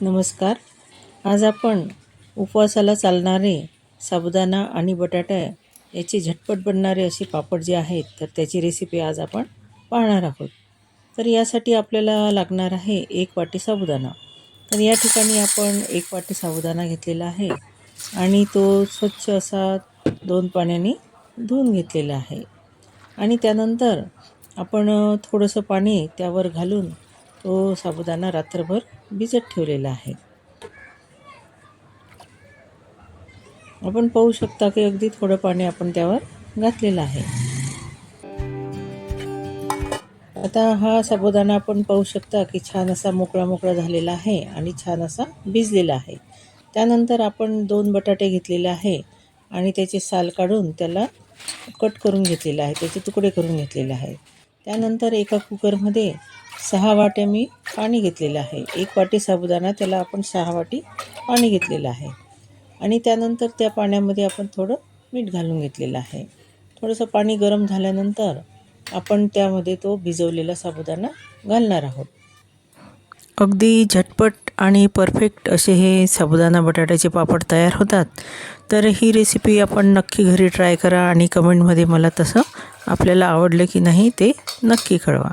नमस्कार. आज आपण उपवासाला चालणारे साबुदाणा आणि बटाटा याची झटपट बनणारे असे पापड जे आहेत तर त्याची रेसिपी आज आपण पाहणार आहोत. तर यासाठी आपल्याला लागणार आहे एक वाटी साबुदाणा. तर या ठिकाणी आपण एक वाटी साबुदाणा घेतलेला आहे आणि तो स्वच्छ असा दोन पाण्याने धुवून घेतलेला आहे. आणि त्यानंतर आपण थोडंसं पाणी त्यावर घालून तो साबुदाणा रात्रभर भिजत ठेवलेला आहे. आपण पाहू शकता की अगदी थोडं पाणी आपण त्यावर घातलेलं आहे. आता हा साबुदाणा आपण पाहू शकता की छान असा मोकळा मोकळा झालेला आहे आणि छान असा भिजलेला आहे. त्यानंतर आपण दोन बटाटे घेतलेले आहे आणि त्याचे साल काढून त्याला कट करून घेतलेलं आहे. त्याचे तुकडे करून घेतलेले आहे. त्यानंतर एका कुकरमध्ये सहा वाट्या मी पाणी घेतलेलं आहे. एक वाटी साबुदाणा त्याला आपण सहा वाटी पाणी घेतलेलं आहे. आणि त्यानंतर त्या पाण्यामध्ये आपण थोडं मीठ घालून घेतलेलं आहे. थोडंसं पाणी गरम झाल्यानंतर आपण त्यामध्ये तो भिजवलेला साबुदाणा घालणार आहोत. अगदी झटपट आणि परफेक्ट असे हे साबुदाणा बटाट्याचे पापड तयार होतात. तर ही रेसिपी आपण नक्की घरी ट्राय करा आणि कमेंटमध्ये मला तसं आपल्याला आवडलं की नाही ते नक्की कळवा.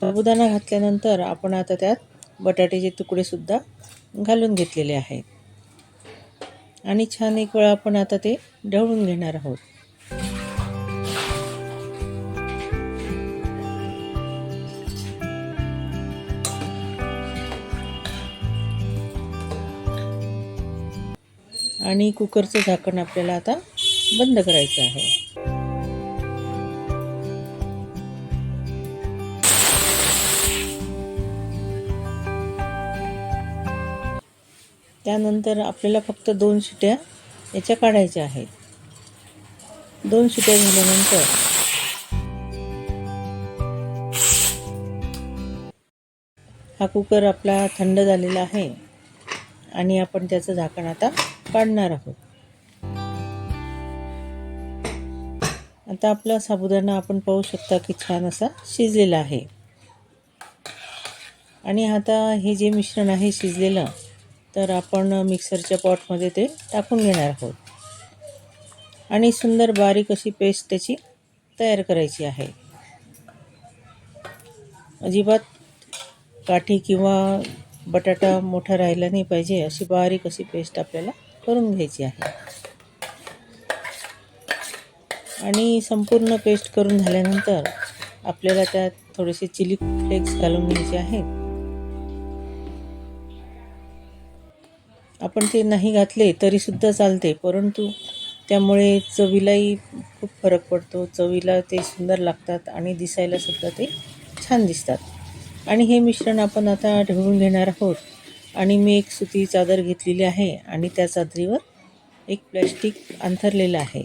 साबुदाणा घातल्यानंतर आपण आता त्यात बटाट्याचे तुकडेसुद्धा घालून घेतलेले आहेत. आणि छान एक वेळा आपण आता ते ढवळून घेणार आहोत. आणि कुकरचं झाकण आपल्याला आता बंद करायचं आहे. त्यानंतर आपल्याला फक्त दोन शिट्या याच्या काढायच्या आहेत. दोन शिट्या झाल्यानंतर हा कुकर आपला थंड झालेला आहे आणि आपण त्याचं झाकण आता काढणार आहोत. आता आपला साबुदाणा आपण पाहू शकता की छान असा शिजलेला आहे. आणि आता हे जे मिश्रण आहे शिजलेलं तर आपण मिक्सरच्या पॉटमध्ये ते टाकून घेणार आहोत. आणि सुंदर बारीक अशी पेस्ट त्याची तयार करायची आहे. अजिबात काठी किंवा बटाटा मोठा राहिला नाही पाहिजे अशी बारीक अशी पेस्ट आपल्याला करून घ्यायची आहे. आणि संपूर्ण पेस्ट करून झाल्यानंतर आपल्याला त्यात थोडेसे चिली फ्लेक्स घालून घ्यायचे आहेत. आपण ते नाही घातले तरीसुद्धा चालते परंतु त्यामुळे चवीलाही खूप फरक पडतो. चवीला ते सुंदर लागतात आणि दिसायलासुद्धा ते छान दिसतात. आणि हे मिश्रण आपण आता ढवळून घेणार आहोत. आणि मी एक सुती चादर घेतलेली आहे आणि त्या चादरीवर एक प्लॅस्टिक अंथरलेलं आहे.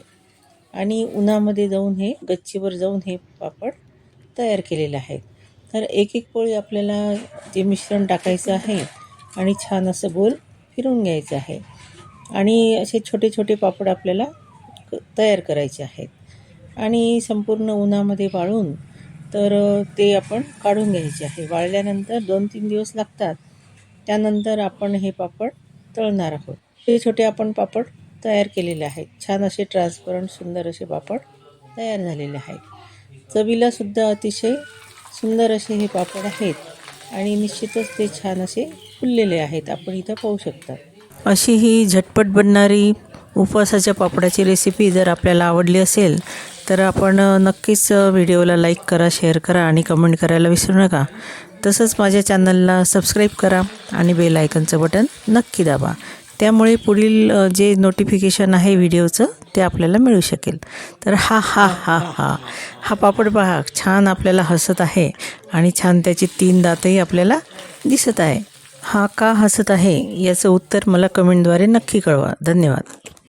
आणि उन्हामध्ये जाऊन हे गच्चीवर जाऊन हे पापड तयार केलेलं आहे. तर एक एक पोळी आपल्याला ते मिश्रण टाकायचं आहे आणि छान असं गोल फिरून घ्यायचं आहे. आणि असे छोटे छोटे पापड आपल्याला क- तयार करायचे आहेत. आणि संपूर्ण उन्हामध्ये वाळून तर ते आपण काढून घ्यायचे आहे. वाळल्यानंतर दोन तीन दिवस लागतात. त्यानंतर आपण हे पापड तळणार आहोत. ते छोटे आपण पापड तयार केलेले आहेत. छान असे ट्रान्सपरंट सुंदर असे पापड तयार झालेले आहेत. चवीला सुद्धा अतिशय सुंदर असे हे पापड आहेत आणि निश्चितच ते छान असे फुललेले आहेत. आपण इथं पाहू शकता. अशी ही झटपट बनणारी उपवासाच्या पापडाची रेसिपी जर आपल्याला आवडली असेल तर आपण नक्कीच व्हिडिओला लाईक करा शेअर करा आणि कमेंट करायला विसरू नका. तसंच माझ्या चॅनलला सबस्क्राईब करा आणि बेल आयकनचं बटन नक्की दाबा. त्यामुळे पुढील जे नोटिफिकेशन आहे व्हिडिओचं ते आपल्याला मिळू शकेल. तर हा हा हा हा. हा पापड पहा. छान आपल्याला हसत आहे आणि छान त्याची तीन दातही आपल्याला दिसत आहे. हा का हसत आहे? याचं उत्तर मला कमेंटद्वारे नक्की कळवा. धन्यवाद.